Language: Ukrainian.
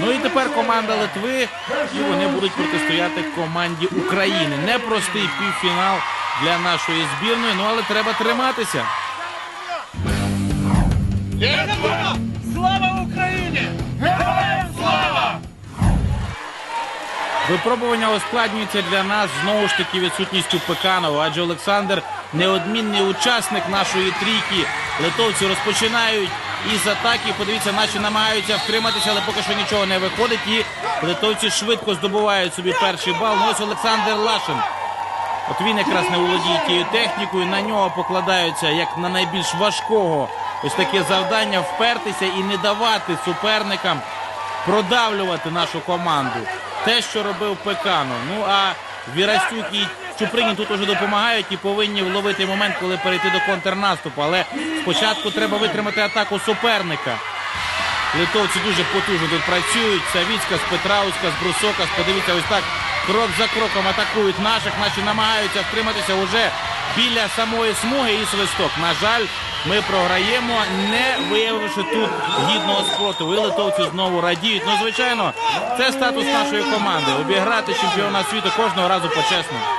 Ну і тепер команда Литви, і вони будуть протистояти команді України. Непростий півфінал для нашої збірної, ну але треба триматися. Слава Україні! Героям слава! Випробування ускладнюється для нас знову ж таки відсутністю Пеканова, адже Олександр неодмінний учасник нашої трійки. Литовці розпочинають із атаки. Подивіться, наші намагаються втриматися, але поки що нічого не виходить. І литовці швидко здобувають собі перший бал. Ну ось Олександр Лашин. От він якраз не володіє тією технікою. На нього покладаються як на найбільш важкого ось таке завдання впертися і не давати суперникам продавлювати нашу команду. Те, що робив Пекано. Ну а Вірастюк і Чупринін тут уже допомагають і повинні вловити момент, коли перейти до контрнаступу. Але спочатку треба витримати атаку суперника. Литовці дуже потужно тут працюють. Савіцька, Петрауська, Брусока. Подивіться, ось так крок за кроком атакують наших. Наші намагаються втриматися уже біля самої смуги і свисток. На жаль, ми програємо, не виявивши тут гідного спротиву. І литовці знову радіють. Ну, звичайно, це статус нашої команди. Обіграти чемпіона світу кожного разу почесно.